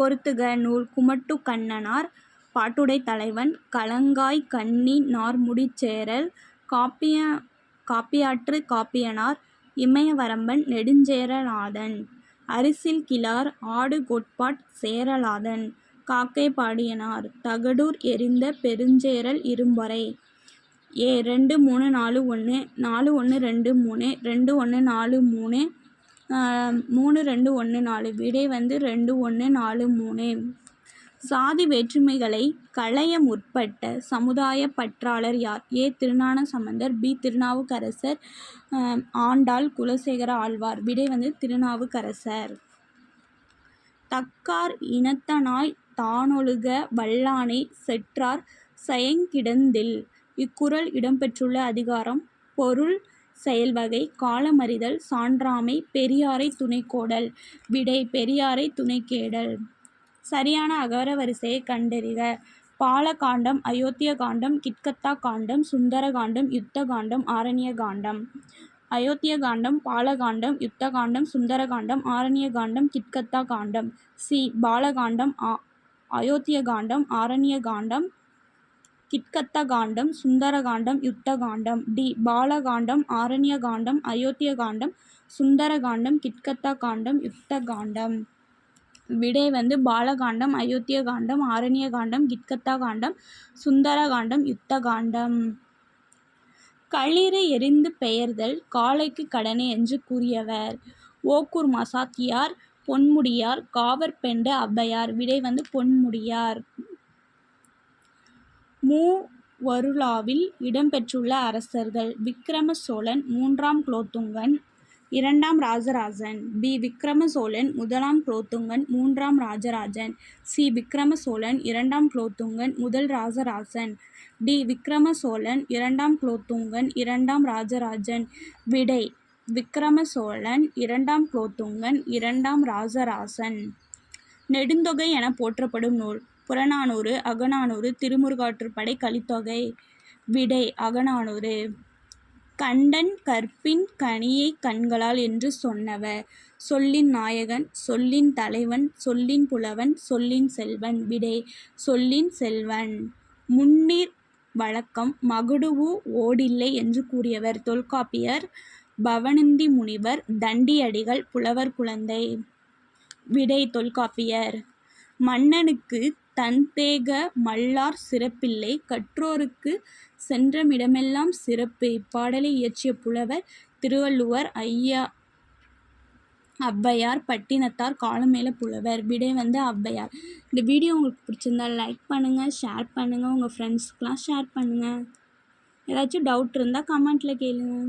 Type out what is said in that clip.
பொறுத்துக நூல் குமட்டு கண்ணனார் பாட்டுடை தலைவன் கலங்காய் கண்ணி நார்முடிச் சேரல் காப்பிய காப்பியாற்று காப்பியனார் இமயவரம்பன் நெடுஞ்சேரலாதன் அரிசில் கிழார் ஆடு கொட்பாட் சேரலாதன் காக்கை பாடியனார் தகடூர் எறிந்த பெருஞ்சேரல் இரும்பொறை. ஏ ரெண்டு மூணு நாலு ஒன்று நாலு ஒன்று ரெண்டு மூணு ரெண்டு ஒன்று நாலு மூணு மூணு ரெண்டு ஒன்று நாலு. விடை வந்து ரெண்டு ஒன்று நாலு மூணு. சாதி வேற்றுமைகளை களைய முற்பட்ட சமுதாய பற்றாளர் யார்? ஏ. திருஞான சம்பந்தர் பி. திருநாவுக்கரசர் ஆண்டாள் குலசேகர ஆழ்வார். விடை வந்து திருநாவுக்கரசர். தக்கார் இனத்தனாய் தானொழுக வல்லானை செற்றார் செயங்கிடந்தில். இக்குறள் இடம்பெற்றுள்ள அதிகாரம் பொருள் செயல்வகை காலமறிதல் சான்றாமை பெரியாரை துணைக்கோடல் விடை பெரியாரை துணைக்கேடல். சரியான அகர வரிசையை கண்டறிக. பாலகாண்டம் அயோத்திய காண்டம் கிட்கத்தா காண்டம் சுந்தர காண்டம் யுத்த காண்டம் ஆரண்ய காண்டம். அயோத்திய காண்டம் பாலகாண்டம் யுத்த காண்டம் சுந்தர காண்டம் ஆரண்ய காண்டம் கிட்கத்தா காண்டம். சி. பாலகாண்டம் அயோத்திய காண்டம் ஆரண்ய காண்டம் கிட்கத்த காண்டம் சுந்தர காண்டம் யுத்த காண்டம் டி. பாலகாண்டம் ஆரண்ய காண்டம் அயோத்திய காண்டம் சுந்தர காண்டம் கிட்கத்த காண்டம் யுத்த காண்டம் விடை வந்து பாலகாண்டம் அயோத்திய காண்டம் ஆரண்ய காண்டம் கிட்கத்தா காண்டம் சுந்தர காண்டம் யுத்த காண்டம் களிறு எரிந்து பெயர்தல் காளைக்கு கடனை என்று கூறியவர். ஓக்கூர் மசாத்தியார் பொன்முடியார் காவற்பெண்டு ஔவையார் விடை வந்து பொன்முடியார். மூவருலாவில் இடம்பெற்றுள்ள அரசர்கள் விக்கிரம சோழன் மூன்றாம் குலோத்துங்கன் இரண்டாம் ராஜராஜன் பி. விக்கிரம சோழன் முதலாம் குலோத்துங்கன் மூன்றாம் ராஜராஜன் சி. விக்கிரம சோழன் இரண்டாம் குலோத்துங்கன் முதல் ராஜராஜன் டி. விக்கிரம சோழன் இரண்டாம் குலோத்துங்கன் இரண்டாம் ராஜராஜன். விடை விக்கிரம சோழன் இரண்டாம் குலோத்துங்கன் இரண்டாம் ராஜராசன் நெடுந்தொகை என போற்றப்படும் நூல். புறநானூறு அகநானூறு திருமுருகாற்றுப்படை கலித்தொகை விடை அகநானூறு. கண்டன் கற்பின் கனியைக் கண்களால் என்று சொன்னவர். சொல்லின் நாயகன் சொல்லின் தலைவன் சொல்லின் புலவன் சொல்லின் செல்வன். விடை சொல்லின் செல்வன். முன்னீர் வழக்கம் மகுடுவு ஓடில்லை என்று கூறியவர். தொல்காப்பியர் பவனந்தி முனிவர் தண்டியடிகள் புலவர் குழந்தை. விடை தொல்காப்பியர். மன்னனுக்கு தன்தேக மல்லார் சிறப்பில்லை. கற்றோருக்கு சென்றமிடமெல்லாம் சிறப்பு. இப்பாடலை இயற்றிய புலவர் திருவள்ளுவர் ஐயா ஔவையார் பட்டினத்தார் காலமேல புலவர் விடை வந்து ஔவையார். இந்த வீடியோ உங்களுக்கு பிடிச்சிருந்தா லைக் பண்ணுங்கள் ஷேர் பண்ணுங்கள் உங்கள் ஃப்ரெண்ட்ஸ்க்கெலாம் ஷேர் பண்ணுங்கள் ஏதாச்சும் டவுட் இருந்தால் கமெண்ட்டில் கேளுங்கள்